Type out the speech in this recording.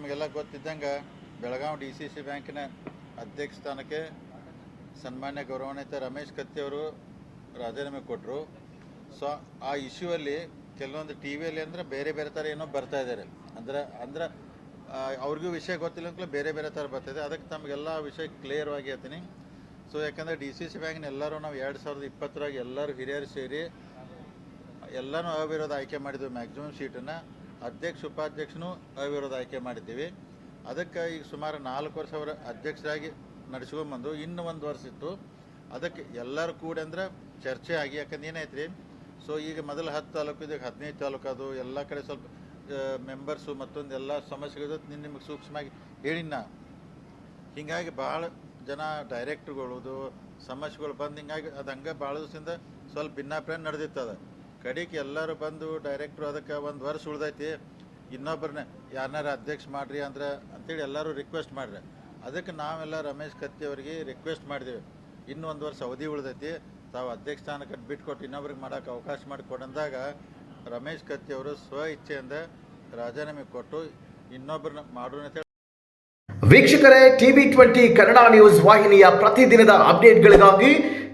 ತಮಗೆಲ್ಲ ಗೊತ್ತಿದ್ದಂಗೆ Belagavi D C C ಬ್ಯಾಂಕಿನ ಅಧ್ಯಕ್ಷ ಸ್ಥಾನಕ್ಕೆ ಸನ್ಮಾನ್ಯ ಗೌರವಾನ್ವಿತ ರಮೇಶ್ ಕತ್ತಿಯವರು ರಾಜೀನಾಮೆ ಕೊಟ್ಟರು ಸೊ ಆ ಇಶ್ಯೂ ಅಲ್ಲಿ ಕೆಲವೊಂದು ಟಿ ವಿಯಲ್ಲಿ ಅಂದರೆ ಬೇರೆ ಬೇರೆ ಥರ ಏನೋ ಬರ್ತಾ ಇದ್ದಾರೆ ಅಂದ್ರೆ ಅಂದ್ರೆ ಅವ್ರಿಗೂ ವಿಷಯ ಗೊತ್ತಿಲ್ಲ ಅಂತ ಬೇರೆ ಬೇರೆ ಥರ ಬರ್ತಾಯಿದೆ ಅದಕ್ಕೆ ತಮಗೆಲ್ಲ ವಿಷಯ ಕ್ಲಿಯರ್ ಆಗಿ ಹೇಳ್ತೀನಿ. ಸೊ ಯಾಕಂದರೆ ಡಿ ಸಿ ಸಿ ಬ್ಯಾಂಕ್ನ ಎಲ್ಲರೂ ನಾವು ಎರಡು ಸಾವಿರದ ಇಪ್ಪತ್ತರಾಗ ಎಲ್ಲರೂ ಹಿರಿಯರು ಸೇರಿ ಎಲ್ಲನೂ ಅವಿರೋಧ ಆಯ್ಕೆ ಮಾಡಿದ್ವಿ. ಮ್ಯಾಕ್ಸಿಮಮ್ ಸೀಟನ್ನು ಅಧ್ಯಕ್ಷ, ಉಪಾಧ್ಯಕ್ಷನೂ ಅವಿರೋಧ ಆಯ್ಕೆ ಮಾಡಿದ್ದೀವಿ. ಅದಕ್ಕೆ ಈಗ ಸುಮಾರು ನಾಲ್ಕು ವರ್ಷ ಅವರ ಅಧ್ಯಕ್ಷರಾಗಿ ನಡೆಸ್ಕೊಂಬಂದು ಇನ್ನು ಒಂದು ವರ್ಷ ಇತ್ತು. ಅದಕ್ಕೆ ಎಲ್ಲರೂ ಕೂಡ ಅಂದ್ರೆ ಚರ್ಚೆ ಆಗಿ. ಯಾಕಂದ್ರೆ ಏನಾಯ್ತು ರೀ ಸೊ ಈಗ ಮೊದಲು ಹತ್ತು ತಾಲೂಕು, ಇದಕ್ಕೆ ಹದಿನೈದು ತಾಲೂಕು ಅದು. ಎಲ್ಲ ಕಡೆ ಸ್ವಲ್ಪ ಮೆಂಬರ್ಸು ಮತ್ತೊಂದು ಎಲ್ಲ ಸಮಸ್ಯೆಗಳು ನಿನ್ನ ನಿಮಗೆ ಸೂಕ್ಷ್ಮವಾಗಿ ಹೇಳಿನ ಹಿಂಗಾಗಿ ಭಾಳ ಜನ ಡೈರೆಕ್ಟ್ರುಗಳದು ಸಮಸ್ಯೆಗಳು ಬಂದು ಹಿಂಗಾಗಿ ಅದು ಹಂಗೆ ಭಾಳ ದಿವಸದಿಂದ ಸ್ವಲ್ಪ ಭಿನ್ನಾಭಿಪ್ರಾಯ ನಡೆದಿತ್ತದ ಕಡೆಗೆ ಎಲ್ಲರೂ ಬಂದು ಡೈರೆಕ್ಟ್ರು ಅದಕ್ಕೆ ಒಂದು ವರ್ಷ ಉಳ್ದೈತಿ. ಇನ್ನೊಬ್ಬರನ್ನ ಯಾರನ್ನಾರ ಅಧ್ಯಕ್ಷ ಮಾಡ್ರಿ ಅಂದ್ರೆ ಅಂತೇಳಿ ಎಲ್ಲರೂ ರಿಕ್ವೆಸ್ಟ್ ಮಾಡ್ರಿ. ಅದಕ್ಕೆ ನಾವೆಲ್ಲ ರಮೇಶ್ ಕತ್ತಿ ಅವರಿಗೆ ರಿಕ್ವೆಸ್ಟ್ ಮಾಡಿದೆವು. ಇನ್ನೊಂದು ವರ್ಷ ಅವಧಿ ಉಳ್ದೈತಿ. ತಾವು ಅಧ್ಯಕ್ಷ ಸ್ಥಾನಕ್ಕೆ ಬಿಟ್ಕೊಟ್ಟು ಇನ್ನೊಬ್ರಿಗೆ ಮಾಡೋಕೆ ಅವಕಾಶ ಮಾಡಿಕೊಡಂದಾಗ ರಮೇಶ್ ಕತ್ತಿ ಅವರು ಸ್ವ ಇಚ್ಛೆಯಿಂದ ರಾಜೀನಾಮೆ ಕೊಟ್ಟು ಇನ್ನೊಬ್ಬರನ್ನ ಮಾಡೋಣ ಅಂತ ವೀಕ್ಷಕರೇ, ಟಿವಿ ಟ್ವೆಂಟಿ ಕನ್ನಡ ನ್ಯೂಸ್ ವಾಹಿನಿಯ ಪ್ರತಿದಿನದ ಅಪ್ಡೇಟ್ಗಳಿಗಾಗಿ